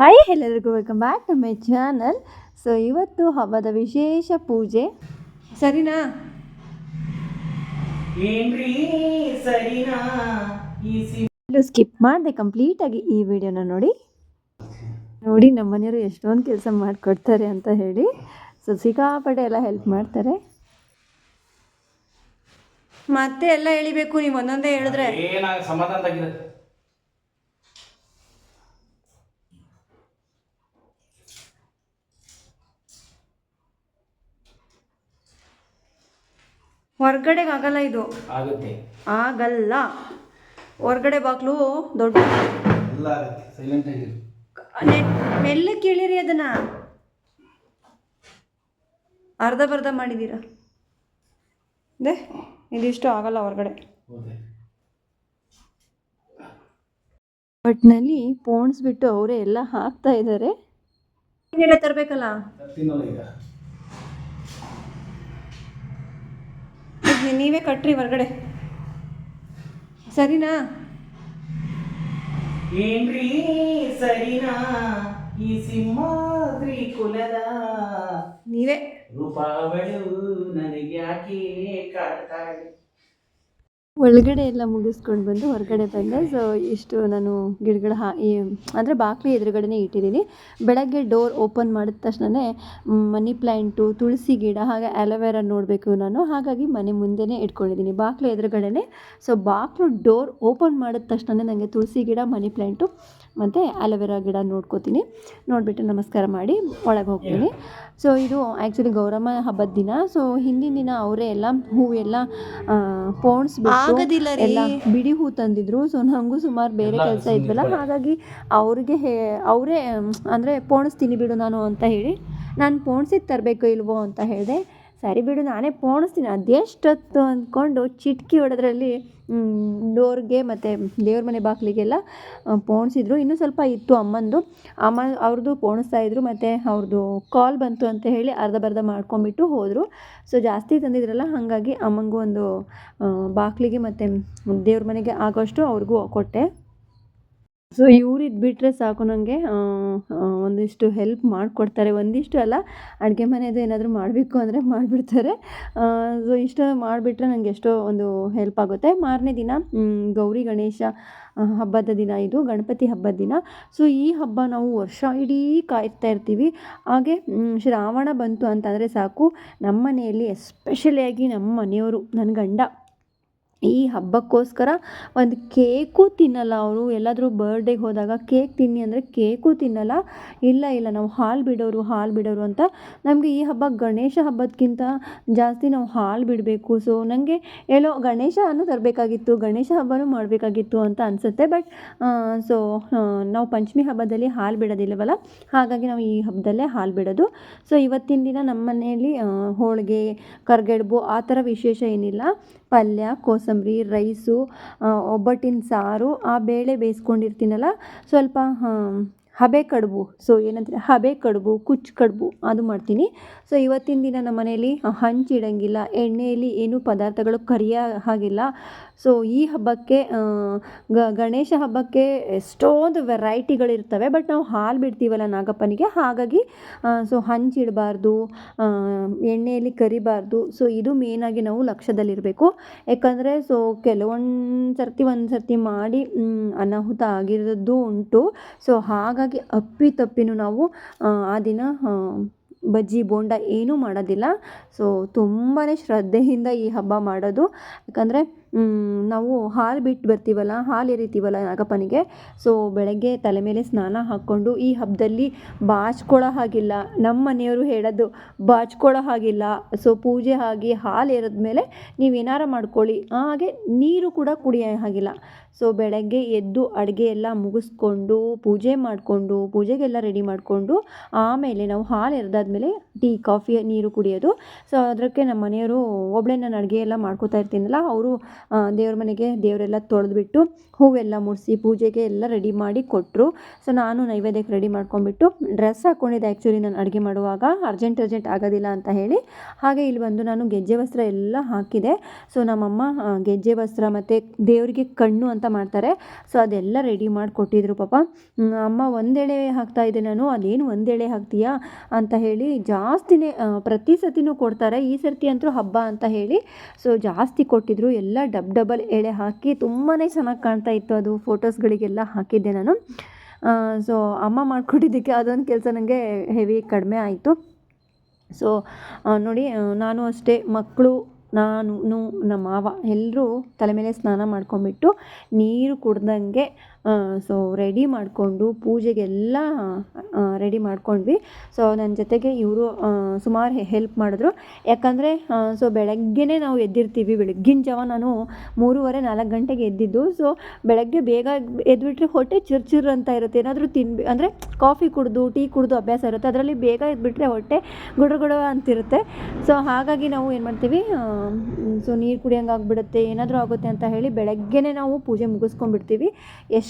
Hi ಎಲ್ಲರಿಗೂ welcome back to my channel so ಇವತ್ತು ಹಬ್ಬದ ವಿಶೇಷ ಪೂಜೆ. ಸರಿನಾ? ಏನ್ರಿ? ಸರಿನಾ? ಸ್ಕಿಪ್ ಮಾಡಿದೆ ಕಂಪ್ಲೀಟಾಗಿ ಈ ವಿಡಿಯೋನ ನೋಡಿ. ನೋಡಿ ನಮ್ಮ ಮನೆಯವರು ಎಷ್ಟೊಂದು ಕೆಲಸ ಮಾಡಿಕೊಡ್ತಾರೆ ಅಂತ ಹೇಳಿ. ಸೊ ಸಿಕ್ಕಾಪಟ್ಟೆ ಎಲ್ಲ ಹೆಲ್ಪ್ ಮಾಡ್ತಾರೆ. ಮತ್ತೆ ಎಲ್ಲ ಹೇಳಿಬೇಕು ನೀವು ಒಂದೊಂದೇ ಹೇಳಿದ್ರೆ. ಏನ ಸಮಾಧಾನ ಹೊರ್ಗಡೆಗೆ ಆಗಲ್ಲ ಇದು? ಆಗುತ್ತೆ. ಆಗಲ್ಲ. ಹೊರ್ಗಡೆ ಬಾಗ್ಲು ದೊಡ್ಡ ಎಲ್ಲ ಆಗುತ್ತೆ. ಸೈಲೆಂಟ್ ಆಗಿರಿ ಮೆಲ್ಲ ಕೇಳಿರಿ ಅದನ್ನ. ಅರ್ಧ ಬರ್ಧ ಮಾಡಿದ್ದೀರಾ ದೇ ಇದಿಷ್ಟು ಆಗಲ್ಲ ಹೊರ್ಗಡೆ. ಒಟ್ನಲ್ಲಿ ಪೋಣಿಸ್ಬಿಟ್ಟು ಅವರೇ ಎಲ್ಲ ಹಾಕ್ತಾ ಇದ್ದಾರೆ. ಏನೆಲ್ಲ ತರಬೇಕಲ್ಲ? ನೀವೇ ಕಟ್ಟ್ರಿ ಹೊರಗಡೆ. ಸರಿನಾ? ಏನ್ರಿ ಸರಿನಾ? ಈ ಸಿಂಹಾದ್ರಿ ಕುಲದ ನೀವೇ. ರೂಪಾವಳು ನನಗೆ ಯಾಕೆ ಕಾಡ್ತಾಳೆ ಒಳಗಡೆ ಎಲ್ಲ ಮುಗಿಸ್ಕೊಂಡು ಬಂದು ಹೊರಗಡೆ ಬಂದೆ. ಸೊ ಇಷ್ಟು ನಾನು ಗಿಡಗಳ ಹಾ ಈ ಅಂದರೆ ಬಾಕ್ಲಿ ಎದುರುಗಡೆನೇ ಇಟ್ಟಿದ್ದೀನಿ. ಬೆಳಗ್ಗೆ ಡೋರ್ ಓಪನ್ ಮಾಡಿದ ತಕ್ಷಣವೇ ಮನಿ ಪ್ಲ್ಯಾಂಟು ತುಳಸಿ ಗಿಡ, ಹಾಗೆ ಆಲೋವೆರಾ ನೋಡಬೇಕು ನಾನು. ಹಾಗಾಗಿ ಮನೆ ಮುಂದೆನೇ ಇಟ್ಕೊಂಡಿದ್ದೀನಿ. ಬಾಕ್ಲು ಎದುರುಗಡೆನೆ. ಸೊ ಬಾಕ್ಲು ಡೋರ್ ಓಪನ್ ಮಾಡಿದ ತಕ್ಷಣವೇ ನನಗೆ ತುಳಸಿ ಗಿಡ, ಮನಿ ಪ್ಲ್ಯಾಂಟು ಮತ್ತು ಅಲೋವೆರಾ ಗಿಡ ನೋಡ್ಕೋತೀನಿ. ನೋಡಿಬಿಟ್ಟು ನಮಸ್ಕಾರ ಮಾಡಿ ಒಳಗೆ ಹೋಗ್ತೀನಿ. ಸೊ ಇದು ಆ್ಯಕ್ಚುಲಿ ಗೌರಮ್ಮ ಹಬ್ಬದ ದಿನ. ಸೊ ಹಿಂದಿನ ದಿನ ಅವರೇ ಎಲ್ಲ ಹೂವೆಲ್ಲ ಪೋಣಿಸ್ಬಿಟ್ಟು ಎಲ್ಲ ಬಿಡಿ ಹೂ ತಂದಿದ್ರು. ಸೊ ನಂಗೂ ಸುಮಾರು ಬೇರೆ ಕೆಲಸ ಇದ್ವಲ್ಲ. ಹಾಗಾಗಿ ಅವ್ರಿಗೆ ಹೇ ಅವರೇ ಅಂದರೆ ಪೋಣಿಸ್ತೀನಿ ಬಿಡು ನಾನು ಅಂತ ಹೇಳಿ ನಾನು ಪೋಣಿಸಿದ್ದು ತರಬೇಕು ಇಲ್ವೋ ಅಂತ ಹೇಳಿದೆ. ಸರಿ ಬಿಡು, ನಾನೇ ಪೋಣಿಸ್ತೀನಿ. ಅದೆಷ್ಟೊತ್ತು ಅಂದ್ಕೊಂಡು ಚಿಟ್ಕಿ ಹೊಡೆದ್ರಲ್ಲಿ ಡೋರ್ಗೆ ಮತ್ತು ದೇವ್ರ ಮನೆ ಬಾಗಿಲಿಗೆಲ್ಲ ಪೋಣಿಸಿದ್ರು. ಇನ್ನೂ ಸ್ವಲ್ಪ ಇತ್ತು ಅಮ್ಮಂದು. ಅಮ್ಮ ಅವ್ರದ್ದು ಪೋಣಿಸ್ತಾ ಇದ್ರು, ಮತ್ತು ಅವ್ರದ್ದು ಕಾಲ್ ಬಂತು ಅಂತ ಹೇಳಿ ಅರ್ಧ ಬರ್ಧ ಮಾಡ್ಕೊಂಬಿಟ್ಟು ಹೋದರು. ಸೊ ಜಾಸ್ತಿ ತಂದಿದ್ರಲ್ಲ, ಹಾಗಾಗಿ ಅಮ್ಮಂಗೂ ಒಂದು ಬಾಗಿಲಿಗೆ ಮತ್ತು ದೇವ್ರ ಮನೆಗೆ ಆಗೋಷ್ಟು ಅವ್ರಿಗೂ ಕೊಟ್ಟೆ. ಸೊ ಇವ್ರಿದ್ದು ಬಿಟ್ಟರೆ ಸಾಕು ನನಗೆ ಒಂದಿಷ್ಟು ಹೆಲ್ಪ್ ಮಾಡಿಕೊಡ್ತಾರೆ. ಒಂದಿಷ್ಟು ಅಲ್ಲ, ಅಡುಗೆ ಮನೆಯದು ಏನಾದರೂ ಮಾಡಬೇಕು ಅಂದರೆ ಮಾಡಿಬಿಡ್ತಾರೆ. ಸೊ ಇಷ್ಟು ಮಾಡಿಬಿಟ್ರೆ ನನಗೆ ಎಷ್ಟೋ ಒಂದು ಹೆಲ್ಪ್ ಆಗುತ್ತೆ. ಮಾರನೇ ದಿನ ಗೌರಿ ಗಣೇಶ ಹಬ್ಬದ ದಿನ ಇದು, ಗಣಪತಿ ಹಬ್ಬದ ದಿನ. ಸೊ ಈ ಹಬ್ಬ ನಾವು ವರ್ಷ ಇಡೀ ಕಾಯ್ತಾ ಇರ್ತೀವಿ. ಹಾಗೆ ಶ್ರಾವಣ ಬಂತು ಅಂತಂದರೆ ಸಾಕು. ನಮ್ಮ ಮನೆಯಲ್ಲಿ ಎಸ್ಪೆಷಲಿಯಾಗಿ ನಮ್ಮ ಮನೆಯವರು ನನ್ನ ಗಂಡ. ಈ ಹಬ್ಬಕ್ಕೋಸ್ಕರ ಒಂದು ಕೇಕು ತಿನ್ನಲ್ಲ ಅವರು. ಎಲ್ಲಾದರೂ ಬರ್ಡೇಗೆ ಹೋದಾಗ ಕೇಕ್ ತಿನ್ನಿ ಅಂದರೆ ಕೇಕು ತಿನ್ನಲ್ಲ. ಇಲ್ಲ ಇಲ್ಲ, ನಾವು ಹಾಲು ಬಿಡೋರು ಹಾಲು ಬಿಡೋರು ಅಂತ. ನಮಗೆ ಈ ಹಬ್ಬ ಗಣೇಶ ಹಬ್ಬದಕ್ಕಿಂತ ಜಾಸ್ತಿ ನಾವು ಹಾಲು ಬಿಡಬೇಕು. ಸೊ ನನಗೆ ಎಲ್ಲೋ ಗಣೇಶನೂ ತರಬೇಕಾಗಿತ್ತು, ಗಣೇಶ ಹಬ್ಬನೂ ಮಾಡಬೇಕಾಗಿತ್ತು ಅಂತ ಅನಿಸುತ್ತೆ. ಬಟ್ ಸೊ ನಾವು ಪಂಚಮಿ ಹಬ್ಬದಲ್ಲಿ ಹಾಲು ಬಿಡೋದಿಲ್ಲವಲ್ಲ? ಹಾಗಾಗಿ ನಾವು ಈ ಹಬ್ಬದಲ್ಲೇ ಹಾಲು ಬಿಡೋದು. ಸೊ ಇವತ್ತಿನ ದಿನ ನಮ್ಮ ಮನೆಯಲ್ಲಿ ಹೋಳಿಗೆ, ಕರ್ಗೆಡ್ಬು ಆ ಥರ ವಿಶೇಷ ಏನಿಲ್ಲ. ಪಲ್ಯ ಕೋಸಂಬರಿ ರೈಸು ಒಬ್ಬಟ್ಟಿನ ಸಾರು ಆ ಬೇಳೆ ಬೇಯಿಸ್ಕೊಂಡಿರ್ತೀನಲ್ಲ ಸ್ವಲ್ಪ ಹಬೆ ಕಡುಬು. ಸೊ ಏನಂದರೆ ಹಬೆ ಕಡುಬು ಕುಚ್ಚು ಕಡುಬು ಅದು ಮಾಡ್ತೀನಿ. ಸೊ ಇವತ್ತಿನ ದಿನ ನಮ್ಮ ಮನೆಯಲ್ಲಿ ಹಂಚಿಡಂಗಿಲ್ಲ ಎಣ್ಣೆಯಲ್ಲಿ ಏನು ಪದಾರ್ಥಗಳು ಕರಿಯ ಹಾಗಿಲ್ಲ. ಸೊ ಈ ಹಬ್ಬಕ್ಕೆ ಗಣೇಶ ಹಬ್ಬಕ್ಕೆ ಎಷ್ಟೊಂದು ವೆರೈಟಿಗಳಿರ್ತವೆ ಬಟ್ ನಾವು ಹಾಲು ಬಿಡ್ತೀವಲ್ಲ ನಾಗಪ್ಪನಿಗೆ, ಹಾಗಾಗಿ ಸೊ ಹಂಚಿಡಬಾರ್ದು ಎಣ್ಣೆಯಲ್ಲಿ ಕರಿಬಾರ್ದು. ಸೊ ಇದು ಮೇನಾಗಿ ನಾವು ಲಕ್ಷ್ಯದಲ್ಲಿರಬೇಕು. ಯಾಕಂದರೆ ಸೊ ಕೆಲವೊಂದು ಸರ್ತಿ ಒಂದು ಸರ್ತಿ ಮಾಡಿ ಅನಾಹುತ ಆಗಿರೋದು ಉಂಟು. ಸೊ ಹಾಗಾಗಿ ಅಪ್ಪಿ ತಪ್ಪಿನೂ ನಾವು ಆ, ದಿನ ಬಜ್ಜಿ ಬೋಂಡ ಏನೂ ಮಾಡೋದಿಲ್ಲ. ಸೊ ತುಂಬಾ ಶ್ರದ್ಧೆಯಿಂದ ಈ ಹಬ್ಬ ಮಾಡೋದು. ಯಾಕಂದರೆ ನಾವು ಹಾಲು ಬಿಟ್ಟು ಬರ್ತೀವಲ್ಲ ಹಾಲು ಎರಿತೀವಲ್ಲ ನಾಗಪ್ಪನಿಗೆ. ಸೊ ಬೆಳಗ್ಗೆ ತಲೆ ಮೇಲೆ ಸ್ನಾನ ಹಾಕ್ಕೊಂಡು ಈ ಹಬ್ಬದಲ್ಲಿ ಬಾಚ್ಕೊಳ್ಳೋ ಹಾಗಿಲ್ಲ. ನಮ್ಮ ಮನೆಯವರು ಹೇಳೋದು ಬಾಚ್ಕೊಳ್ಳೋ ಹಾಗಿಲ್ಲ. ಸೊ ಪೂಜೆ ಆಗಿ ಹಾಲು ಎರೆದ್ಮೇಲೆ ನೀವು ಏನಾರ ಮಾಡ್ಕೊಳ್ಳಿ. ಹಾಗೆ ನೀರು ಕೂಡ ಕುಡಿಯೋ ಹಾಗಿಲ್ಲ. ಸೊ ಬೆಳಗ್ಗೆ ಎದ್ದು ಅಡುಗೆ ಎಲ್ಲ ಮುಗಿಸ್ಕೊಂಡು, ಪೂಜೆ ಮಾಡಿಕೊಂಡು, ಪೂಜೆಗೆಲ್ಲ ರೆಡಿ ಮಾಡಿಕೊಂಡು, ಆಮೇಲೆ ನಾವು ಹಾಲು ಎರೆದಾದ್ಮೇಲೆ ಟೀ ಕಾಫಿ ನೀರು ಕುಡಿಯೋದು. ಸೊ ಅದಕ್ಕೆ ನಮ್ಮ ಮನೆಯವರು ಒಬ್ಬಳೇ ನಾನು ಅಡುಗೆ ಎಲ್ಲ ಮಾಡ್ಕೋತಾ ಇರ್ತೀನಲ್ಲ, ಅವರು ದೇವ್ರ ಮನೆಗೆ ದೇವರೆಲ್ಲ ತೊಳೆದ್ಬಿಟ್ಟು ಹೂವೆಲ್ಲ ಮುಡಿಸಿ ಪೂಜೆಗೆ ಎಲ್ಲ ರೆಡಿ ಮಾಡಿ ಕೊಟ್ಟರು ಸೊ ನಾನು ನೈವೇದ್ಯಕ್ಕೆ ರೆಡಿ ಮಾಡ್ಕೊಂಡ್ಬಿಟ್ಟು ಡ್ರೆಸ್ ಹಾಕ್ಕೊಂಡಿದ್ದೆ ಆ್ಯಕ್ಚುಲಿ ನಾನು ಅಡುಗೆ ಮಾಡುವಾಗ ಅರ್ಜೆಂಟ್ ಅರ್ಜೆಂಟ್ ಆಗೋದಿಲ್ಲ ಅಂತ ಹೇಳಿ. ಹಾಗೆ ಇಲ್ಲಿ ಬಂದು ನಾನು ಗೆಜ್ಜೆ ವಸ್ತ್ರ ಎಲ್ಲ ಹಾಕಿದೆ. ಸೊ ನಮ್ಮಮ್ಮ ಗೆಜ್ಜೆ ವಸ್ತ್ರ ಮತ್ತು ದೇವರಿಗೆ ಕಣ್ಣು ಮಾಡ್ತಾರೆ. ಸೊ ಅದೆಲ್ಲ ರೆಡಿ ಮಾಡಿ ಕೊಟ್ಟಿದ್ರು ಪಾಪ. ಅಮ್ಮ ಒಂದೆಳೆ ಹಾಕ್ತಾ ಇದ್ದೆ ನಾನು. ಅದೇನು ಒಂದೆಳೆ ಹಾಕ್ತೀಯಾ ಅಂತ ಹೇಳಿ ಜಾಸ್ತಿನೇ ಪ್ರತಿ ಸತಿನೂ ಕೊಡ್ತಾರೆ. ಈ ಸರ್ತಿ ಅಂತೂ ಹಬ್ಬ ಅಂತ ಹೇಳಿ. ಸೊ ಜಾಸ್ತಿ ಕೊಟ್ಟಿದ್ರು. ಎಲ್ಲ ಡಬ್ ಡಬಲ್ ಎಳೆ ಹಾಕಿ ತುಂಬಾ ಚೆನ್ನಾಗಿ ಕಾಣ್ತಾ ಇತ್ತು ಅದು. ಫೋಟೋಸ್ಗಳಿಗೆಲ್ಲ ಹಾಕಿದ್ದೆ ನಾನು. ಸೊ ಅಮ್ಮ ಮಾಡಿಕೊಟ್ಟಿದ್ದಕ್ಕೆ ಅದೊಂದು ಕೆಲಸ ನನಗೆ ಹೆವಿ ಕಡಿಮೆ ಆಯಿತು. ಸೊ ನೋಡಿ ನಾನು ಅಷ್ಟೇ ಮಕ್ಕಳು ನಾನು ನಮ್ಮ ಮಾವ ಎಲ್ಲರೂ ತಲೆ ಮೇಲೆ ಸ್ನಾನ ಮಾಡ್ಕೊಂಬಿಟ್ಟು ನೀರು ಕುಡ್ದಂಗೆ ಸೊ ರೆಡಿ ಮಾಡಿಕೊಂಡು ಪೂಜೆಗೆಲ್ಲ ರೆಡಿ ಮಾಡ್ಕೊಂಡ್ವಿ. ಸೊ ನನ್ನ ಜೊತೆಗೆ ಇವರು ಸುಮಾರು ಹೆಲ್ಪ್ ಮಾಡಿದ್ರು. ಯಾಕಂದರೆ ಸೊ ಬೆಳಗ್ಗೆನೇ ನಾವು ಎದ್ದಿರ್ತೀವಿ ಬೆಳಗ್ಗಿನ ಜಾವ ನಾನು ಮೂರುವರೆ, ನಾಲ್ಕು ಗಂಟೆಗೆ ಎದ್ದಿದ್ದು. ಸೊ ಬೆಳಗ್ಗೆ ಬೇಗ ಎದ್ಬಿಟ್ರೆ ಹೊಟ್ಟೆ ಚುರ್ಚುರ್ ಚಿರ್ ಅಂತ ಇರುತ್ತೆ. ಏನಾದರೂ ತಿನ್ಬಿ, ಅಂದರೆ ಕಾಫಿ ಕುಡಿದು ಟೀ ಕುಡಿದು ಅಭ್ಯಾಸ ಇರುತ್ತೆ. ಅದರಲ್ಲಿ ಬೇಗ ಎದ್ಬಿಟ್ರೆ ಹೊಟ್ಟೆ ಗುಡಗುಡ ಗುಡ ಅಂತಿರುತ್ತೆ. ಸೊ ಹಾಗಾಗಿ ನಾವು ಏನು ಮಾಡ್ತೀವಿ ಸೊ ನೀರು ಕುಡಿಯೋಂಗೆ ಆಗಿಬಿಡುತ್ತೆ ಏನಾದರೂ ಆಗುತ್ತೆ ಅಂತ ಹೇಳಿ ಬೆಳಗ್ಗೆನೇ ನಾವು ಪೂಜೆ ಮುಗಿಸ್ಕೊಂಡ್ಬಿಡ್ತೀವಿ. ಎಷ್ಟೇ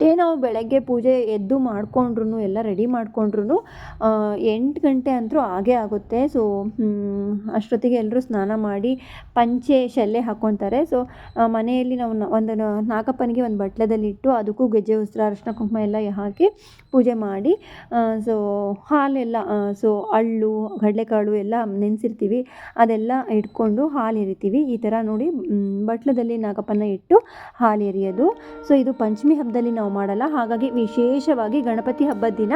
ನಾವು ಬೆಳಗ್ಗೆ ಪೂಜೆ ಎದ್ದು ಮಾಡ್ಕೊಂಡ್ರು ಎಲ್ಲ ರೆಡಿ ಮಾಡ್ಕೊಂಡ್ರು ಎಂಟು ಗಂಟೆ ಅಂತೂ ಆಗೇ ಆಗುತ್ತೆ. ಸೊ ಅಷ್ಟೊತ್ತಿಗೆ ಎಲ್ಲರೂ ಸ್ನಾನ ಮಾಡಿ ಪಂಚೆ ಶಲ್ಲೆ ಹಾಕ್ಕೊತಾರೆ. ಸೊ ಮನೆಯಲ್ಲಿ ನಾವು ಒಂದು ನಾಗಪ್ಪನಿಗೆ ಒಂದು ಬಟ್ಲದಲ್ಲಿ ಇಟ್ಟು ಅದಕ್ಕೂ ಗೆಜ್ಜೆ ವಸ್ತ್ರ ಅರಶಿನ, ಕುಂಕುಮ ಎಲ್ಲ ಹಾಕಿ ಪೂಜೆ ಮಾಡಿ ಸೊ, ಹಾಲೆಲ್ಲ ಸೊ, ಅಳ್ಳು, ಕಡಲೆಕಾಳು ಎಲ್ಲ ನೆನೆಸಿರ್ತೀವಿ. ಅದೆಲ್ಲ ಇಟ್ಕೊಂಡು ಹಾಲು ಎರಿತೀವಿ. ಈ ಥರ ನೋಡಿ ಬಟ್ಲದಲ್ಲಿ ನಾಗಪ್ಪನ ಇಟ್ಟು ಹಾಲು ಎರಿಯೋದು. ಸೊ, ಇದು ಪಂಚಮಿ ಹಬ್ಬದಲ್ಲಿ ನಾವು ಮಾಡಲ್ಲ. ಹಾಗಾಗಿ ವಿಶೇಷವಾಗಿ ಗಣಪತಿ ಹಬ್ಬದ ದಿನ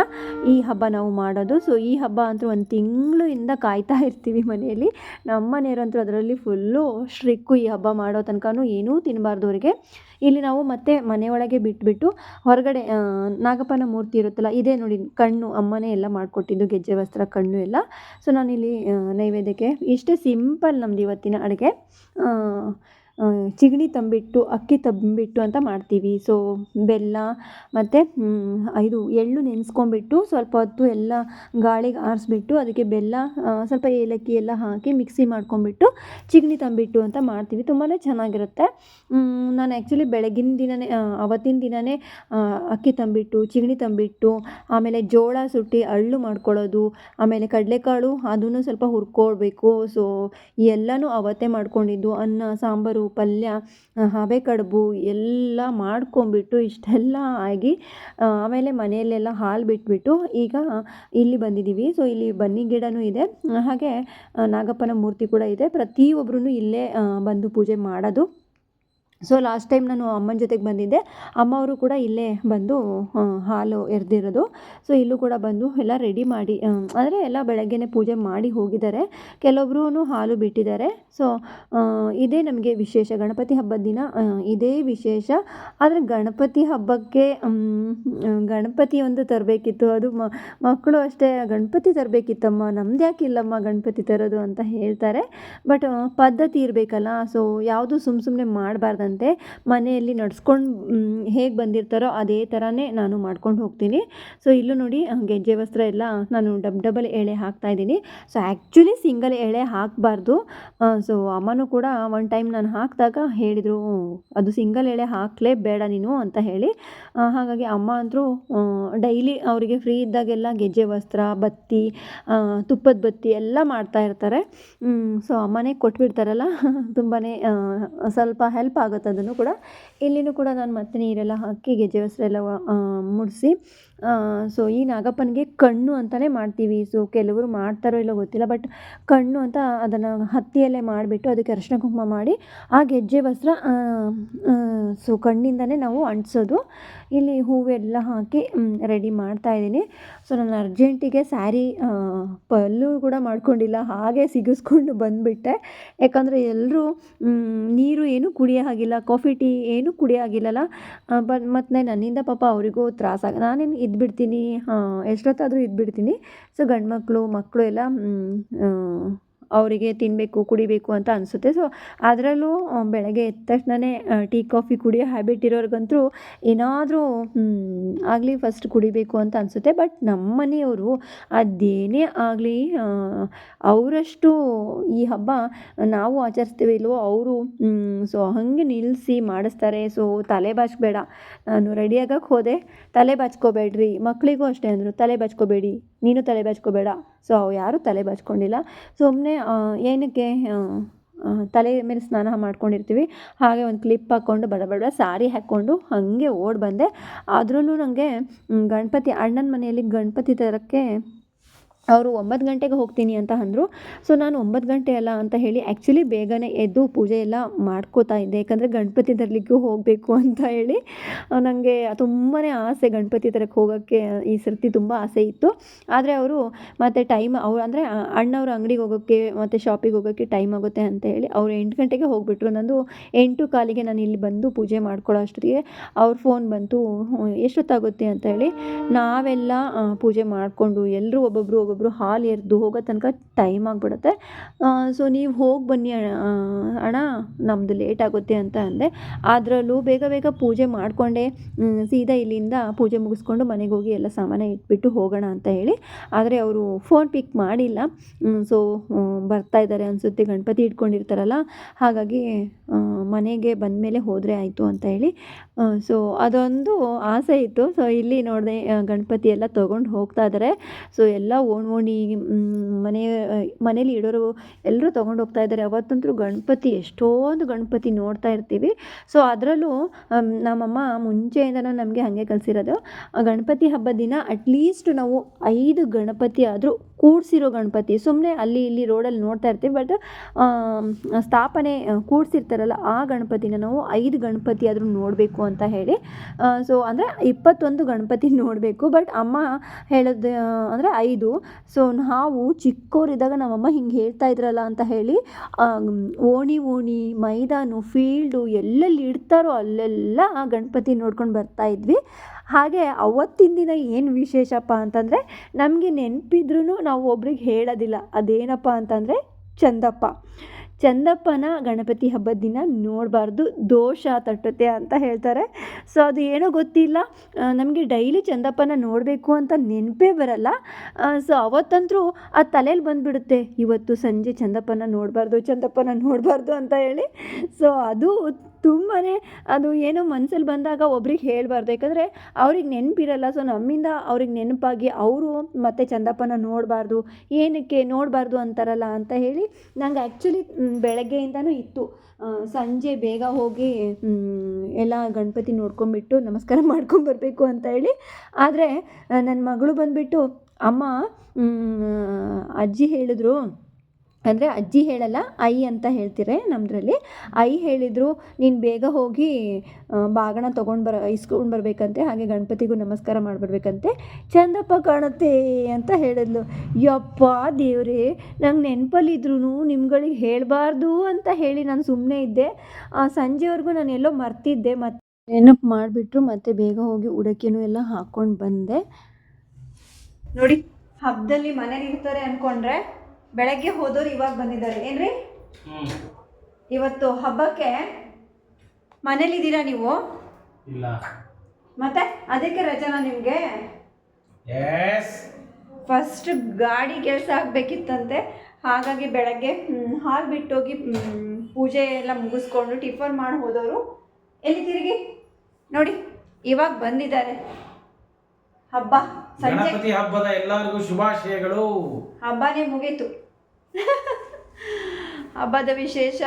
ಈ ಹಬ್ಬ ನಾವು ಮಾಡೋದು. ಸೊ ಈ ಹಬ್ಬ ಅಂತೂ ಒಂದು ತಿಂಗಳಿಂದ ಕಾಯ್ತಾ ಇರ್ತೀವಿ ಮನೆಯಲ್ಲಿ. ನಮ್ಮ ಮನೆಯವರಂತೂ ಅದರಲ್ಲಿ ಫುಲ್ಲು ಸ್ಟ್ರಿಕ್ಕು ಈ ಹಬ್ಬ ಮಾಡೋ ತನಕನೂ ಏನೂ ತಿನ್ನಬಾರ್ದು ಅವರಿಗೆ. ಇಲ್ಲಿ ನಾವು ಮತ್ತೆ ಮನೆಯೊಳಗೆ ಬಿಟ್ಬಿಟ್ಟು ಹೊರಗಡೆ ನಾಗಪ್ಪನ ಮೂರ್ತಿ ಇರುತ್ತಲ್ಲ, ಇದೇ ನೋಡಿ ಕಣ್ಣು, ಅಮ್ಮನೇ ಎಲ್ಲ ಮಾಡಿಕೊಟ್ಟಿದ್ದು, ಗೆಜ್ಜೆ, ವಸ್ತ್ರ, ಕಣ್ಣು ಎಲ್ಲ. ಸೊ ನಾನಿಲ್ಲಿ ನೈವೇದ್ಯಕ್ಕೆ ಇಷ್ಟೇ ಸಿಂಪಲ್ ನಮ್ದು ಇವತ್ತಿನ ಅಡುಗೆ. ಚಿಗಣಿ ತಂಬಿಟ್ಟು, ಅಕ್ಕಿ ತಂಬಿಟ್ಟು ಅಂತ ಮಾಡ್ತೀವಿ. ಸೊ ಬೆಲ್ಲ ಮತ್ತು ಇದು ಎಳ್ಳು ನೆನೆಸ್ಕೊಂಬಿಟ್ಟು ಸ್ವಲ್ಪ ಹೊತ್ತು ಎಲ್ಲ ಗಾಳಿಗೆ ಆರಿಸ್ಬಿಟ್ಟು ಅದಕ್ಕೆ ಬೆಲ್ಲ ಸ್ವಲ್ಪ ಏಲಕ್ಕಿ ಎಲ್ಲ ಹಾಕಿ ಮಿಕ್ಸಿ ಮಾಡ್ಕೊಂಬಿಟ್ಟು ಚಿಗಣಿ ತಂಬಿಟ್ಟು ಅಂತ ಮಾಡ್ತೀವಿ. ತುಂಬಾ ಚೆನ್ನಾಗಿರುತ್ತೆ. ನಾನು ಆ್ಯಕ್ಚುಲಿ ಬೆಳಗಿನ ದಿನವೇ ಅವತ್ತಿನ ದಿನವೇ ಅಕ್ಕಿ ತಂಬಿಟ್ಟು, ಚಿಗಣಿ ತಂಬಿಟ್ಟು, ಆಮೇಲೆ ಜೋಳ ಸುಟ್ಟಿ ಅಳ್ಳು ಮಾಡ್ಕೊಳ್ಳೋದು, ಆಮೇಲೆ ಕಡಲೆಕಾಳು ಅದನ್ನು ಸ್ವಲ್ಪ ಹುರ್ಕೊಳ್ಬೇಕು ಸೊ ಎಲ್ಲನೂ ಅವತ್ತೇ ಮಾಡ್ಕೊಂಡಿದ್ದು. ಅನ್ನ, ಸಾಂಬಾರು ಪಲ್ಯ ಹಬೆ ಕಡುಬು ಎಲ್ಲ ಮಾಡ್ಕೊಂಬಿಟ್ಟು ಇಷ್ಟೆಲ್ಲ ಆಗಿ ಆಮೇಲೆ ಮನೆಯಲ್ಲೆಲ್ಲ ಹಾಲು ಬಿಟ್ಬಿಟ್ಟು ಈಗ ಇಲ್ಲಿ ಬಂದಿದ್ದೀವಿ. ಸೊ, ಇಲ್ಲಿ ಬನ್ನಿ ಗಿಡನೂ ಇದೆ. ಹಾಗೆ ನಾಗಪ್ಪನ ಮೂರ್ತಿ ಕೂಡ ಇದೆ. ಪ್ರತಿಯೊಬ್ಬರೂ ಇಲ್ಲೇ ಬಂದು ಪೂಜೆ ಮಾಡೋದು. ಸೊ ಲಾಸ್ಟ್ ಟೈಮ್ ನಾನು ಅಮ್ಮನ ಜೊತೆಗೆ ಬಂದಿದ್ದೆ. ಅಮ್ಮ ಅವರು ಕೂಡ ಇಲ್ಲೇ ಬಂದು ಹಾಲು ಎರೆದಿರೋದು. ಸೊ ಇಲ್ಲೂ ಕೂಡ ಬಂದು ಎಲ್ಲ ರೆಡಿ ಮಾಡಿ ಅಂದರೆ ಎಲ್ಲ ಬೆಳಗ್ಗೆನೇ ಪೂಜೆ ಮಾಡಿ ಹೋಗಿದ್ದಾರೆ. ಕೆಲವೊಬ್ರು ಹಾಲು ಬಿಟ್ಟಿದ್ದಾರೆ. ಸೊ ಇದೇ ನಮಗೆ ವಿಶೇಷ. ಗಣಪತಿ ಹಬ್ಬದ ದಿನ ಇದೇ ವಿಶೇಷ. ಆದರೆ ಗಣಪತಿ ಹಬ್ಬಕ್ಕೆ ಗಣಪತಿ ಒಂದು ತರಬೇಕಿತ್ತು. ಅದು ಮಕ್ಕಳು ಅಷ್ಟೇ, ಗಣಪತಿ ತರಬೇಕಿತ್ತಮ್ಮ. ನಮ್ದು ಯಾಕೆ ಇಲ್ಲಮ್ಮ ಗಣಪತಿ ತರೋದು ಅಂತ ಹೇಳ್ತಾರೆ. ಬಟ್ ಪದ್ಧತಿ ಇರಬೇಕಲ್ಲ. ಸೊ ಯಾವುದು ಸುಮ್ಮ ಸುಮ್ಮನೆ ಮಾಡಬಾರ್ದಂತೆ ಮನೆಯಲ್ಲಿ ನಡ್ಸ್ಕೊಂಡು ಹೇಗೆ ಬಂದಿರ್ತಾರೋ ಅದೇ ಥರನೇ ನಾನು ಮಾಡ್ಕೊಂಡು ಹೋಗ್ತೀನಿ. ಸೊ, ಇಲ್ಲೂ ನೋಡಿ ಗೆಜ್ಜೆ ವಸ್ತ್ರ ಎಲ್ಲ ನಾನು ಡಬ್ ಡಬಲ್ ಎಳೆ ಹಾಕ್ತಾ ಇದ್ದೀನಿ. ಸೊ ಆ್ಯಕ್ಚುಲಿ ಸಿಂಗಲ್ ಎಳೆ ಹಾಕಬಾರ್ದು. ಸೊ, ಅಮ್ಮನೂ ಕೂಡ ಒನ್ ಟೈಮ್ ನಾನು ಹಾಕಿದಾಗ ಹೇಳಿದರು ಅದು ಸಿಂಗಲ್ ಎಳೆ ಹಾಕಲೇ ಬೇಡ ನೀನು ಅಂತ ಹೇಳಿ. ಹಾಗಾಗಿ ಅಮ್ಮ ಅಂತೂ ಡೈಲಿ ಅವರಿಗೆ ಫ್ರೀ ಇದ್ದಾಗೆಲ್ಲ ಗೆಜ್ಜೆ ವಸ್ತ್ರ, ಬತ್ತಿ ತುಪ್ಪದ ಬತ್ತಿ ಎಲ್ಲ ಮಾಡ್ತಾ ಇರ್ತಾರೆ. ಸೊ, ಅಮ್ಮನೇ ಕೊಟ್ಬಿಡ್ತಾರಲ್ಲ ತುಂಬಾ ಸ್ವಲ್ಪ ಹೆಲ್ಪ್ ಆಗುತ್ತೆ. ಅದನ್ನು ಕೂಡ ಇಲ್ಲಿನೂ ಕೂಡ ನಾನು ಮತ್ತೆ ನೀರೆಲ್ಲ ಹಾಕಿ ಗೆಜ್ಜೆ ಹೆಸರೆಲ್ಲ ಮುಡಿಸಿ ಸೊ ಈ ನಾಗಪ್ಪನಿಗೆ ಕಣ್ಣು ಅಂತಲೇ ಮಾಡ್ತೀವಿ. ಸೊ ಕೆಲವರು ಮಾಡ್ತಾರೋ ಇಲ್ಲೋ ಗೊತ್ತಿಲ್ಲ ಬಟ್ ಕಣ್ಣು ಅಂತ ಅದನ್ನು ಹತ್ತಿಯಲ್ಲೇ ಮಾಡಿಬಿಟ್ಟು ಅದಕ್ಕೆ ಅರಿಶಿನ ಕುಂಕುಮ ಮಾಡಿ ಆ ಗೆಜ್ಜೆ ವಸ್ತ್ರ ಸೊ ಕಣ್ಣಿಂದನೇ ನಾವು ಅಂಟಿಸೋದು. ಇಲ್ಲಿ ಹೂವೆಲ್ಲ ಹಾಕಿ ರೆಡಿ ಮಾಡ್ತಾ ಇದ್ದೀನಿ. ಸೊ ನಾನು ಅರ್ಜೆಂಟಿಗೆ ಸ್ಯಾರಿ ಪಲ್ಲು ಕೂಡ ಮಾಡ್ಕೊಂಡಿಲ್ಲ, ಹಾಗೆ ಸಿಗಿಸ್ಕೊಂಡು ಬಂದುಬಿಟ್ಟೆ. ಯಾಕಂದರೆ ಎಲ್ಲರೂ ನೀರು ಏನೂ ಕುಡಿಯೋ ಹಾಗಿಲ್ಲ, ಕಾಫಿ, ಟೀ ಏನೂ ಕುಡಿಯೋ ಹಾಗಿಲ್ಲಲ್ಲ. ಬಟ್, ಮತ್ತು ನನ್ನಿಂದ ಪಾಪ ಅವರಿಗೂ ತ್ರಾಸಾಗ ನಾನೇನು ಇದ್ಬಿಡ್ತೀನಿ ಎಷ್ಟೊತ್ತಾದರೂ ಇದ್ಬಿಡ್ತೀನಿ. ಸೊ ಗಂಡು ಮಕ್ಕಳು ಮಕ್ಕಳು ಎಲ್ಲ ಅವರಿಗೆ ತಿನ್ನಬೇಕು ಕುಡಿಬೇಕು ಅಂತ ಅನಿಸುತ್ತೆ. ಸೊ ಅದರಲ್ಲೂ ಬೆಳಗ್ಗೆ ಎದ್ದ ತಕ್ಷಣವೇ ಟೀ, ಕಾಫಿ ಕುಡಿಯೋ ಹ್ಯಾಬಿಟ್ ಇರೋರಿಗಂತೂ ಏನಾದರೂ ಆಗಲಿ ಫಸ್ಟ್ ಕುಡಿಬೇಕು ಅಂತ ಅನಿಸುತ್ತೆ. ಬಟ್ ನಮ್ಮ ಮನೆಯವರು ಅದೇನೇ ಆಗಲಿ ಅವರಷ್ಟು ಈ ಹಬ್ಬ ನಾವು ಆಚರಿಸ್ತೀವಿ ಇಲ್ವೋ, ಅವರು ಸೊ ಹಾಗೆ ನಿಲ್ಲಿಸಿ ಮಾಡಿಸ್ತಾರೆ. ಸೊ ತಲೆ ಬಾಚಬೇಡ. ನಾನು ರೆಡಿ ಹೋದೆ. ತಲೆ ಬಾಚ್ಕೋಬೇಡ್ರಿ. ಮಕ್ಕಳಿಗೂ ಅಷ್ಟೇ ಅಂದರು, ತಲೆ ಬಾಚ್ಕೋಬೇಡಿ. ನೀನು ತಲೆ ಬಾಚ್ಕೋಬೇಡ. ಸೊ ಅವು ಯಾರೂ ತಲೆ ಬಾಚ್ಕೊಂಡಿಲ್ಲ. ಸುಮ್ಮನೆ ಏನಕ್ಕೆ ತಲೆ ಮೇಲೆ ಸ್ನಾನ ಮಾಡ್ಕೊಂಡಿರ್ತೀವಿ. ಹಾಗೆ ಒಂದು ಕ್ಲಿಪ್ ಹಾಕ್ಕೊಂಡು ಬಡ ಬಡ ಸಾರಿ ಹಾಕ್ಕೊಂಡು ಹಾಗೆ ಓಡಿ ಬಂದೆ. ಅದರಲ್ಲೂ ನನಗೆ ಗಣಪತಿ ಅಣ್ಣನ ಮನೆಯಲ್ಲಿ ಗಣಪತಿ ತರೋಕ್ಕೆ ಅವರು ಒಂಬತ್ತು ಗಂಟೆಗೆ ಹೋಗ್ತೀನಿ ಅಂತ ಅಂದರು. ಸೊ ನಾನು ಒಂಬತ್ತು ಗಂಟೆ ಅಲ್ಲ ಅಂತ ಹೇಳಿ ಆ್ಯಕ್ಚುಲಿ ಬೇಗನೆ ಎದ್ದು ಪೂಜೆ ಎಲ್ಲ ಮಾಡ್ಕೋತಾ ಇದ್ದೆ. ಯಾಕಂದರೆ ಗಣಪತಿ ತರಲಿಕ್ಕೂ ಹೋಗಬೇಕು ಅಂತ ಹೇಳಿ ನನಗೆ ತುಂಬಾ ಆಸೆ ಗಣಪತಿ ತರಕ್ಕೆ ಹೋಗೋಕ್ಕೆ ಈ ಸರ್ತಿ ತುಂಬ ಆಸೆ ಇತ್ತು. ಆದರೆ ಅವರು ಮತ್ತು ಟೈಮ್ ಅವ್ರು, ಅಂದರೆ ಅಣ್ಣವ್ರ ಅಂಗಡಿಗೆ ಹೋಗೋಕ್ಕೆ ಮತ್ತು ಶಾಪಿಗೆ ಹೋಗೋಕ್ಕೆ ಟೈಮ್ ಆಗುತ್ತೆ ಅಂತ ಹೇಳಿ ಅವ್ರು ಎಂಟು ಗಂಟೆಗೆ ಹೋಗಿಬಿಟ್ರು. ನಂದು ಎಂಟು ಕಾಲಿಗೆ ನಾನು ಇಲ್ಲಿ ಬಂದು ಪೂಜೆ ಮಾಡ್ಕೊಳ್ಳೋ ಅಷ್ಟೊತ್ತಿಗೆ ಅವ್ರ ಫೋನ್ ಬಂತು ಎಷ್ಟೊತ್ತಾಗುತ್ತೆ? ಅಂತ ಹೇಳಿ ನಾವೆಲ್ಲ ಪೂಜೆ ಮಾಡಿಕೊಂಡು ಎಲ್ಲರೂ ಒಬ್ಬೊಬ್ಬರು ಒಬ್ಬೊಬ್ಬರು ಹಾಲು ಎರೆದು ಹೋಗೋ ತನಕ ಟೈಮ್ ಆಗಿಬಿಡುತ್ತೆ. ಸೊ ನೀವು ಹೋಗಿ ಬನ್ನಿ ಅಣ್ಣ ನಮ್ಮದು ಲೇಟ್ ಆಗುತ್ತೆ ಅಂತ ಅಂದೆ. ಅದರಲ್ಲೂ ಬೇಗ ಬೇಗ ಪೂಜೆ ಮಾಡಿಕೊಂಡೆ. ಸೀದಾ ಇಲ್ಲಿಂದ ಪೂಜೆ ಮುಗಿಸ್ಕೊಂಡು ಮನೆಗೆ ಹೋಗಿ ಎಲ್ಲ ಸಾಮಾನು ಇಟ್ಬಿಟ್ಟು ಹೋಗೋಣ ಅಂತ ಹೇಳಿ. ಆದರೆ ಅವರು ಫೋನ್ ಪಿಕ್ ಮಾಡಿಲ್ಲ. ಸೊ ಬರ್ತಾ ಇದ್ದಾರೆ ಅನಿಸುತ್ತೆ. ಗಣಪತಿ ಇಟ್ಕೊಂಡಿರ್ತಾರಲ್ಲ. ಹಾಗಾಗಿ ಮನೆಗೆ ಬಂದಮೇಲೆ ಹೋದರೆ ಆಯಿತು ಅಂತ ಹೇಳಿ ಸೊ ಅದೊಂದು ಆಸೆ ಇತ್ತು. ಸೊ ಇಲ್ಲಿ ನೋಡಿದೆ ಗಣಪತಿ ಎಲ್ಲ ತೊಗೊಂಡು ಹೋಗ್ತಾ ಇದ್ದಾರೆ ಸೊ ಎಲ್ಲ ಓಣ್ ಓಣಿ ಮನೆ ಮನೇಲಿ ಇಡೋರು ಎಲ್ಲರೂ ತೊಗೊಂಡು ಹೋಗ್ತಾ ಇದ್ದಾರೆ ಅವತ್ತಂತೂ ಗಣಪತಿ, ಎಷ್ಟೊಂದು ಗಣಪತಿ ನೋಡ್ತಾ ಇರ್ತೀವಿ. ಸೊ ಅದರಲ್ಲೂ ನಮ್ಮಮ್ಮ ಮುಂಚೆಯಿಂದನೂ ನಮಗೆ ಹಾಗೆ ಕಲಿಸಿರೋದು. ಗಣಪತಿ ಹಬ್ಬದ ದಿನ ಅಟ್ಲೀಸ್ಟ್ ನಾವು ಐದು ಗಣಪತಿ ಆದರೂ ಕೂಡಿಸಿರೋ ಗಣಪತಿ. ಸುಮ್ಮನೆ ಅಲ್ಲಿ ಇಲ್ಲಿ ರೋಡಲ್ಲಿ ನೋಡ್ತಾ ಇರ್ತೀವಿ ಬಟ್ ಸ್ಥಾಪನೆ ಕೂಡಿಸಿರ್ತಾರಲ್ಲ ಆ ಗಣಪತಿನ ನಾವು ಐದು ಗಣಪತಿ ಆದರೂ ನೋಡಬೇಕು ಅಂತ ಹೇಳಿ. ಸೊ ಅಂದರೆ ಇಪ್ಪತ್ತೊಂದು ಗಣಪತಿ ನೋಡಬೇಕು ಬಟ್ ಅಮ್ಮ ಹೇಳೋದು ಅಂದರೆ ಐದು. ಸೊ ನಾವು ಚಿಕ್ಕವರಿದ್ದಾಗ ನಮ್ಮಮ್ಮ ಹಿಂಗೆ ಹೇಳ್ತಾ ಇದ್ರಲ್ಲ ಅಂತ ಹೇಳಿ ಓಣಿ ಓಣಿ, ಮೈದಾನು ಫೀಲ್ಡು ಎಲ್ಲೆಲ್ಲಿ ಇಡ್ತಾರೋ ಅಲ್ಲೆಲ್ಲ ಆ ಗಣಪತಿ ನೋಡ್ಕೊಂಡು ಬರ್ತಾ ಇದ್ವಿ. ಹಾಗೆ ಅವತ್ತಿನ ದಿನ ಏನು ವಿಶೇಷಪ್ಪ ಅಂತಂದರೆ, ನಮಗೆ ನೆನಪಿದ್ರೂ ನಾವು ಒಬ್ರಿಗೆ ಹೇಳೋದಿಲ್ಲ, ಅದೇನಪ್ಪ ಅಂತಂದರೆ, ಚಂದಪ್ಪ. ಚಂದಪ್ಪನ ಗಣಪತಿ ಹಬ್ಬದ ದಿನ ನೋಡಬಾರ್ದು, ದೋಷ ತಟ್ಟುತ್ತೆ ಅಂತ ಹೇಳ್ತಾರೆ. ಸೊ ಅದು ಏನೋ ಗೊತ್ತಿಲ್ಲ. ನಮಗೆ ಡೈಲಿ ಚಂದಪ್ಪನ ನೋಡಬೇಕು ಅಂತ ನೆನಪೇ ಬರಲ್ಲ. ಸೊ ಅವತ್ತಂತರೂ ಆ ತಲೆಯಲ್ಲಿ ಬಂದುಬಿಡುತ್ತೆ. ಇವತ್ತು ಸಂಜೆ ಚಂದಪ್ಪನ ನೋಡಬಾರ್ದು ಚಂದಪ್ಪನ ನೋಡಬಾರ್ದು ಅಂತ ಹೇಳಿ. ಸೊ ಅದು ತುಂಬಾ ಅದು ಏನೋ ಮನಸ್ಸಲ್ಲಿ ಬಂದಾಗ ಒಬ್ರಿಗೆ ಹೇಳಬಾರ್ದು. ಯಾಕಂದರೆ ಅವ್ರಿಗೆ ನೆನಪಿರಲ್ಲ. ಸೊ ನಮ್ಮಿಂದ ಅವ್ರಿಗೆ ನೆನಪಾಗಿ ಅವರು ಮತ್ತೆ ಚಂದಪ್ಪನ ನೋಡಬಾರ್ದು. ಏನಕ್ಕೆ ನೋಡಬಾರ್ದು ಅಂತಾರಲ್ಲ ಅಂತ ಹೇಳಿ ನಂಗೆ ಆ್ಯಕ್ಚುಲಿ ಬೆಳಗ್ಗೆಯಿಂದನೂ ಇತ್ತು. ಸಂಜೆ ಬೇಗ ಹೋಗಿ ಎಲ್ಲ ಗಣಪತಿ ನೋಡ್ಕೊಂಬಿಟ್ಟು ನಮಸ್ಕಾರ ಮಾಡ್ಕೊಂಬರ್ಬೇಕು ಅಂತ ಹೇಳಿ. ಆದರೆ ನನ್ನ ಮಗಳು ಬಂದುಬಿಟ್ಟು, ಅಮ್ಮ ಅಜ್ಜಿ ಹೇಳಿದ್ರು ಅಂದರೆ ಅಜ್ಜಿ ಹೇಳಲ್ಲ ಐ ಅಂತ ಹೇಳ್ತೀರ ನಮ್ಮದ್ರಲ್ಲಿ ಐ ಹೇಳಿದರು ನೀನು ಬೇಗ ಹೋಗಿ ಬಾಗಣ ತೊಗೊಂಡು ಬರ ಇಸ್ಕೊಂಡು ಬರಬೇಕಂತೆ ಹಾಗೆ ಗಣಪತಿಗೂ ನಮಸ್ಕಾರ ಮಾಡಿಬಿಡ್ಬೇಕಂತೆ ಚಂದಪ್ಪ ಕಾಣುತ್ತೆ ಅಂತ ಹೇಳಿದ್ಲು. ಯಪ್ಪ ದೇವರೇ ನಂಗೆ ನೆನಪಲ್ಲಿದ್ರು ನಿಮ್ಗಳಿಗೆ ಹೇಳಬಾರ್ದು ಅಂತ ಹೇಳಿ ನಾನು ಸುಮ್ಮನೆ ಇದ್ದೆ. ಆ, ಸಂಜೆವರೆಗೂ ನಾನು ಎಲ್ಲೋ ಮರ್ತಿದ್ದೆ ಮತ್ತು ನೆನಪು ಮಾಡಿಬಿಟ್ರು ಮತ್ತೆ ಬೇಗ ಹೋಗಿ ಉಡಕಿನೂ ಎಲ್ಲ ಹಾಕ್ಕೊಂಡು ಬಂದೆ. ನೋಡಿ ಹಬ್ಬದಲ್ಲಿ ಮನೇಲಿ ಇರ್ತಾರೆ ಅಂದ್ಕೊಂಡ್ರೆ ಬೆಳಗ್ಗೆ ಹೋದವ್ರು ಇವಾಗ ಬಂದಿದ್ದಾರೆ. ಏನ್ರಿ? ಇವತ್ತು ಹಬ್ಬಕ್ಕೆ ಮನೇಲಿದ್ದೀರಾ ನೀವು? ಇಲ್ಲ. ಮತ್ತೆ ಅದಕ್ಕೆ ರಜನಾ ನಿಮಗೆ? ಫಸ್ಟ್ ಗಾಡಿ ಕೆಲಸ ಆಗಬೇಕಿತ್ತಂತೆ. ಹಾಗಾಗಿ ಬೆಳಗ್ಗೆ ಹಾಲು ಬಿಟ್ಟೋಗಿ ಪೂಜೆ ಎಲ್ಲ ಮುಗಿಸ್ಕೊಂಡು ಟಿಫನ್ ಮಾಡಿ ಹೋದವರು ಎಲ್ಲಿ ತಿರುಗಿ? ನೋಡಿ ಇವಾಗ ಬಂದಿದ್ದಾರೆ. ಹಬ್ಬ ಸಂಜೆ. ಹಬ್ಬದ ಎಲ್ಲರಿಗೂ ಶುಭಾಶಯಗಳು. ಹಬ್ಬನೇ ಮುಗೀತು. ಹಬ್ಬದ ವಿಶೇಷ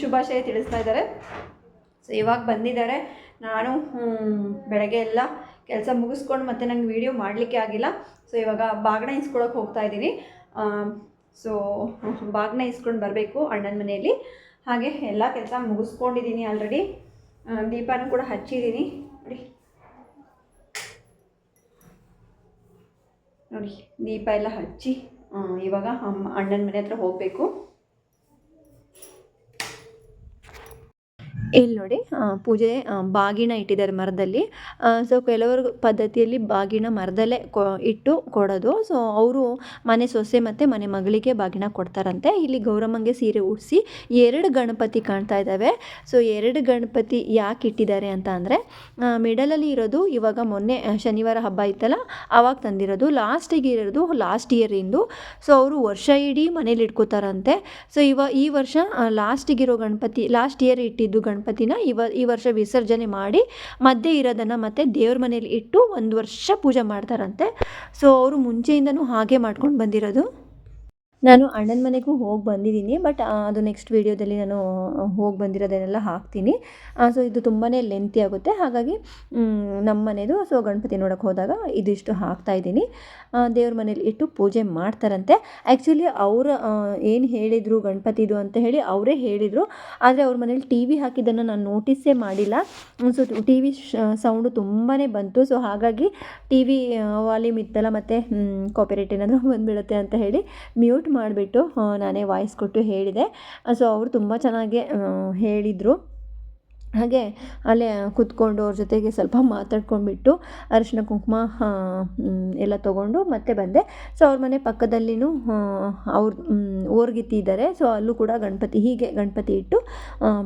ಶುಭಾಶಯ ತಿಳಿಸ್ತಾ ಇದ್ದಾರೆ. ಸೊ ಇವಾಗ ಬಂದಿದ್ದಾರೆ. ನಾನು ಬೆಳಗ್ಗೆ ಎಲ್ಲ ಕೆಲಸ ಮುಗಿಸ್ಕೊಂಡು ಮತ್ತೆ ನಂಗೆ ವೀಡಿಯೋ ಮಾಡಲಿಕ್ಕೆ ಆಗಿಲ್ಲ. ಸೊ ಇವಾಗ ಬಾಗ್ನ ಇಸ್ಕೊಳಕ್ಕೆ ಹೋಗ್ತಾ ಇದ್ದೀನಿ. ಸೊ ಬಾಗ್ನ ಇಸ್ಕೊಂಡು ಬರಬೇಕು ಅಣ್ಣನ ಮನೆಯಲ್ಲಿ. ಹಾಗೆ ಎಲ್ಲ ಕೆಲಸ ಮುಗಿಸ್ಕೊಂಡಿದ್ದೀನಿ ಆಲ್ರೆಡಿ ದೀಪನೂ ಕೂಡ ಹಚ್ಚಿದ್ದೀನಿ. ನೋಡಿ. ನೋಡಿ, ದೀಪ ಎಲ್ಲ ಹಚ್ಚಿ. ಇವಾಗ ಅಮ್ಮ ಅಣ್ಣನ ಮನೆ ಹತ್ರ ಹೋಗಬೇಕು. ಇಲ್ಲಿ ನೋಡಿ ಪೂಜೆ ಬಾಗಿನ ಇಟ್ಟಿದ್ದಾರೆ ಮರದಲ್ಲಿ. ಸೊ ಕೆಲವರು ಪದ್ಧತಿಯಲ್ಲಿ ಬಾಗಿನ ಮರದಲ್ಲೇ ಕೊ, ಇಟ್ಟು ಕೊಡೋದು. ಸೊ ಅವರು ಮನೆ ಸೊಸೆ ಮತ್ತು ಮನೆ ಮಗಳಿಗೆ ಬಾಗಿನ ಕೊಡ್ತಾರಂತೆ. ಇಲ್ಲಿ ಗೌರಮ್ಮಂಗೆ ಸೀರೆ ಉಡಿಸಿ ಎರಡು ಗಣಪತಿ ಕಾಣ್ತಾ ಇದ್ದಾವೆ. ಸೊ ಎರಡು ಗಣಪತಿ ಯಾಕೆ ಇಟ್ಟಿದ್ದಾರೆ ಅಂತ ಅಂದರೆ ಮಿಡಲಲ್ಲಿ ಇರೋದು ಇವಾಗ ಮೊನ್ನೆ ಶನಿವಾರ ಹಬ್ಬ ಇತ್ತಲ್ಲ ಆವಾಗ ತಂದಿರೋದು. ಲಾಸ್ಟಿಗೆ ಇರೋದು ಲಾಸ್ಟ್ ಇಯರಿಂದು ಸೊ ಅವರು ವರ್ಷ ಇಡೀ ಮನೇಲಿ ಇಟ್ಕೋತಾರಂತೆ. ಸೊ ಇವ, ಈ ವರ್ಷ ಲಾಸ್ಟಿಗಿರೋ ಗಣಪತಿ ಲಾಸ್ಟ್ ಇಯರ್ ಇಟ್ಟಿದ್ದು ಗಣಪತಿನ ಇವ ಈ ವರ್ಷ ವಿಸರ್ಜನೆ ಮಾಡಿ ಮಧ್ಯೆ ಇರೋದನ್ನು ಮತ್ತೆ ದೇವ್ರ ಮನೇಲಿ ಇಟ್ಟು ಒಂದು ವರ್ಷ ಪೂಜೆ ಮಾಡ್ತಾರಂತೆ. ಸೊ ಅವರು ಮುಂಚೆಯಿಂದನೂ ಹಾಗೆ ಮಾಡ್ಕೊಂಡು ಬಂದಿರೋದು. ನಾನು ಅಣ್ಣನ ಮನೆಗೂ ಹೋಗಿ ಬಂದಿದ್ದೀನಿ ಬಟ್ ಅದು ನೆಕ್ಸ್ಟ್ ವೀಡಿಯೋದಲ್ಲಿ ನಾನು ಹೋಗಿ ಬಂದಿರೋದನ್ನೆಲ್ಲ ಹಾಕ್ತೀನಿ. ಸೊ ಇದು ತುಂಬಾ ಲೆಂತಿ ಆಗುತ್ತೆ. ಹಾಗಾಗಿ ನಮ್ಮ ಮನೆದು ಸೊ ಗಣಪತಿ ನೋಡೋಕ್ಕೆ ಹೋದಾಗ ಇದಿಷ್ಟು ಹಾಕ್ತಾ ಇದ್ದೀನಿ. ದೇವ್ರ ಮನೇಲಿ ಇಟ್ಟು ಪೂಜೆ ಮಾಡ್ತಾರಂತೆ. ಆ್ಯಕ್ಚುಲಿ ಅವರು ಏನು ಹೇಳಿದರು ಗಣಪತಿದು ಅಂತ ಹೇಳಿ ಅವರೇ ಹೇಳಿದರು. ಆದರೆ ಅವ್ರ ಮನೇಲಿ ಟಿ ವಿ ಹಾಕಿದ್ದನ್ನು ನಾನು ನೋಟಿಸೇ ಮಾಡಿಲ್ಲ. ಸೊ ಟಿ ವಿ ಸೌಂಡು ತುಂಬಾ ಬಂತು. ಸೊ ಹಾಗಾಗಿ ಟಿ ವಿ ವಾಲ್ಯೂಮ್ ಇತ್ತಲ್ಲ ಮತ್ತು ಕಾಪಿರೈಟ್ ಏನಾದರೂ ಬಂದುಬಿಡುತ್ತೆ ಅಂತ ಹೇಳಿ ಮ್ಯೂಟ್ ಮಾಡಿಬಿಟ್ಟು ನಾನೇ ವಾಯ್ಸ್ ಕೊಟ್ಟು ಹೇಳಿದೆ. ಸೊ ಅವರು ತುಂಬ ಚೆನ್ನಾಗಿ ಹೇಳಿದರು. ಹಾಗೆ ಅಲ್ಲೇ ಕುತ್ಕೊಂಡು ಅವ್ರ ಜೊತೆಗೆ ಸ್ವಲ್ಪ ಮಾತಾಡ್ಕೊಂಡ್ಬಿಟ್ಟು ಅರಿಶಿನ ಕುಂಕುಮ ಎಲ್ಲ ತೊಗೊಂಡು ಮತ್ತೆ ಬಂದೆ. ಸೊ ಅವ್ರ ಮನೆ ಪಕ್ಕದಲ್ಲಿನೂ ಅವ್ರ ಓರ್ಗಿತ್ತಿ ಇದ್ದಾರೆ. ಸೊ ಅಲ್ಲೂ ಕೂಡ ಗಣಪತಿ, ಹೀಗೆ ಗಣಪತಿ ಇಟ್ಟು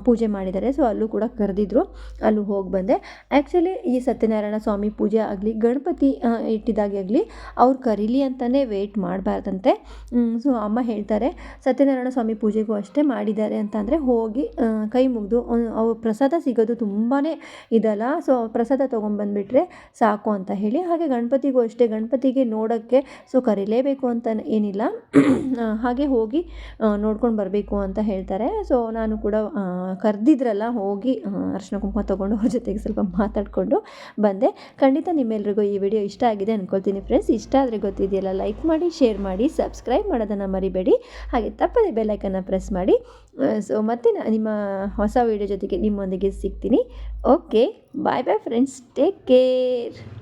ಪೂಜೆ ಮಾಡಿದ್ದಾರೆ. ಸೊ ಅಲ್ಲೂ ಕೂಡ ಕರೆದಿದ್ರು. ಅಲ್ಲೂ ಹೋಗಿ ಬಂದೆ. ಆ್ಯಕ್ಚುಲಿ ಈ ಸತ್ಯನಾರಾಯಣ ಸ್ವಾಮಿ ಪೂಜೆ ಆಗಲಿ, ಗಣಪತಿ ಇಟ್ಟಿದಾಗೆ ಆಗಲಿ, ಅವ್ರು ಕರೀಲಿ ಅಂತಲೇ ವೆಯ್ಟ್ ಮಾಡಬಾರ್ದಂತೆ. ಸೊ ಅಮ್ಮ ಹೇಳ್ತಾರೆ, ಸತ್ಯನಾರಾಯಣ ಸ್ವಾಮಿ ಪೂಜೆಗೂ ಅಷ್ಟೇ ಮಾಡಿದ್ದಾರೆ ಅಂತಂದರೆ ಹೋಗಿ ಕೈ ಮುಗಿದು ಅವ್ರು ಪ್ರಸಾದ ಸಿಗೋದು ತುಂಬಾ ಇದಲ್ಲ. ಸೊ ಪ್ರಸಾದ ತೊಗೊಂಬಂದುಬಿಟ್ರೆ ಸಾಕು ಅಂತ ಹೇಳಿ. ಹಾಗೆ ಗಣಪತಿಗೂ ಅಷ್ಟೇ. ಗಣಪತಿಗೆ ನೋಡೋಕ್ಕೆ ಸೊ ಕರೀಲೇಬೇಕು ಅಂತ ಏನಿಲ್ಲ. ಹಾಗೆ ಹೋಗಿ ನೋಡ್ಕೊಂಡು ಬರಬೇಕು ಅಂತ ಹೇಳ್ತಾರೆ. ಸೊ ನಾನು ಕೂಡ ಕರೆದಿದ್ರಲ್ಲ ಹೋಗಿ ಅರ್ಶಿನ ಅರಿಶಿನ ಕುಂಕುಮ ತೊಗೊಂಡು ಅವ್ರ ಜೊತೆಗೆ ಸ್ವಲ್ಪ ಮಾತಾಡಿಕೊಂಡು ಬಂದೆ. ಖಂಡಿತ ನಿಮ್ಮೆಲ್ರಿಗೂ ಈ ವಿಡಿಯೋ ಇಷ್ಟ ಆಗಿದೆ ಅಂದ್ಕೊಳ್ತೀನಿ ಫ್ರೆಂಡ್ಸ್ ಇಷ್ಟ ಆದರೆ ಗೊತ್ತಿದೆಯಲ್ಲ ಲೈಕ್ ಮಾಡಿ ಶೇರ್ ಮಾಡಿ ಸಬ್ಸ್ಕ್ರೈಬ್ ಮಾಡೋದನ್ನು ಮರಿಬೇಡಿ. ಹಾಗೆ ತಪ್ಪದೆ ಬೆಲ್ಲೈಕನ್ನು ಪ್ರೆಸ್ ಮಾಡಿ. ಸೊ ಮತ್ತೆ ನಾ- ನಿಮ್ಮ ಹೊಸ ವೀಡಿಯೋ ಜೊತೆಗೆ ನಿಮ್ಮೊಂದಿಗೆ ಸಿಗ್ತೀನಿ. Okay bye bye friends take care